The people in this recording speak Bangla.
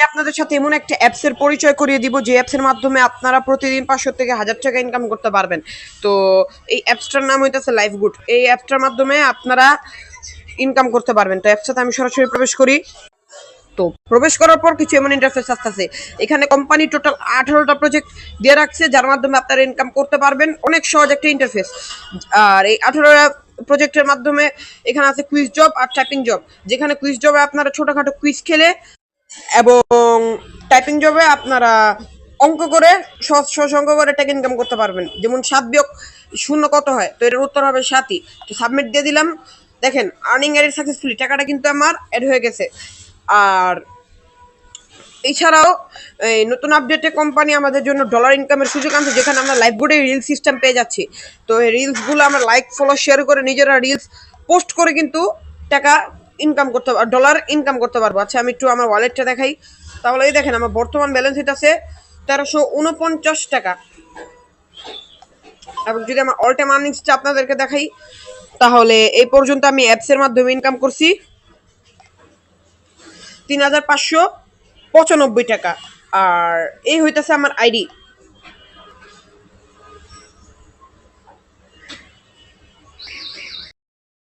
আমি আপনাদের সাথে এমন একটা অ্যাপসের পরিচয় করিয়ে দিব, যে অ্যাপসের মাধ্যমে আপনারা প্রতিদিন পাঁচশো থেকে হাজার টাকা ইনকাম করতে পারবেন। তো এই অ্যাপসটার নাম হইতেছে লাইফ গুড এই অ্যাপসটার মাধ্যমে আপনারা ইনকাম করতে পারবেন। তো অ্যাপসটাতে আমি সরাসরি প্রবেশ করি। তো প্রবেশ করার পর কিছু এমন ইন্টারফেস আসতেছে। এখানে কোম্পানি টোটাল আঠারোটা প্রজেক্ট দিয়ে রাখছে, যার মাধ্যমে আপনারা ইনকাম করতে পারবেন। অনেক সহজ একটা ইন্টারফেস আর এই আঠারোটা প্রজেক্টের মাধ্যমে এখানে আছে কুইজ জব আর টাইপিং জব যেখানে কুইজ জবে আপনারা ছোটোখাটো কুইজ খেলে এবং টাইপিং জবে আপনারা অঙ্ক করে, সহজ অঙ্ক করে টাকা ইনকাম করতে পারবেন। যেমন সাত বিয়োগ শূন্য কত হয়? তো এটার উত্তর হবে সাতই। তো সাবমিট দিয়ে দিলাম। দেখেন আর্নিং এর সাকসেসফুলি টাকাটা কিন্তু আমার অ্যাড হয়ে গেছে। আর এছাড়াও, এই নতুন আপডেটে কোম্পানি আমাদের জন্য ডলার ইনকামের সুযোগ আনছে, যেখানে আমরা লাইভ বোর্ডে রিল সিস্টেম পেয়ে যাচ্ছি। তো এই রিলসগুলো আমরা লাইক ফলো শেয়ার করে নিজেরা রিলস পোস্ট করে কিন্তু টাকা ইনকাম করতে ডলার ইনকাম করতে পারব। আচ্ছা আমি একটু আমার ওয়ালেটটা দেখাই। তাহলে এই দেখেন, আমার বর্তমান ব্যালেন্স এটা আছে তেরোশো উনপঞ্চাশ টাকা। এবং যদি আমার অল টাইম আর্নিংসটা আপনাদেরকে দেখাই, তাহলে এই পর্যন্ত আমি অ্যাপসের মাধ্যমে ইনকাম করছি তিন হাজার পাঁচশো পঁচানব্বই টাকা। আর এই হইতেছে আমার আইডি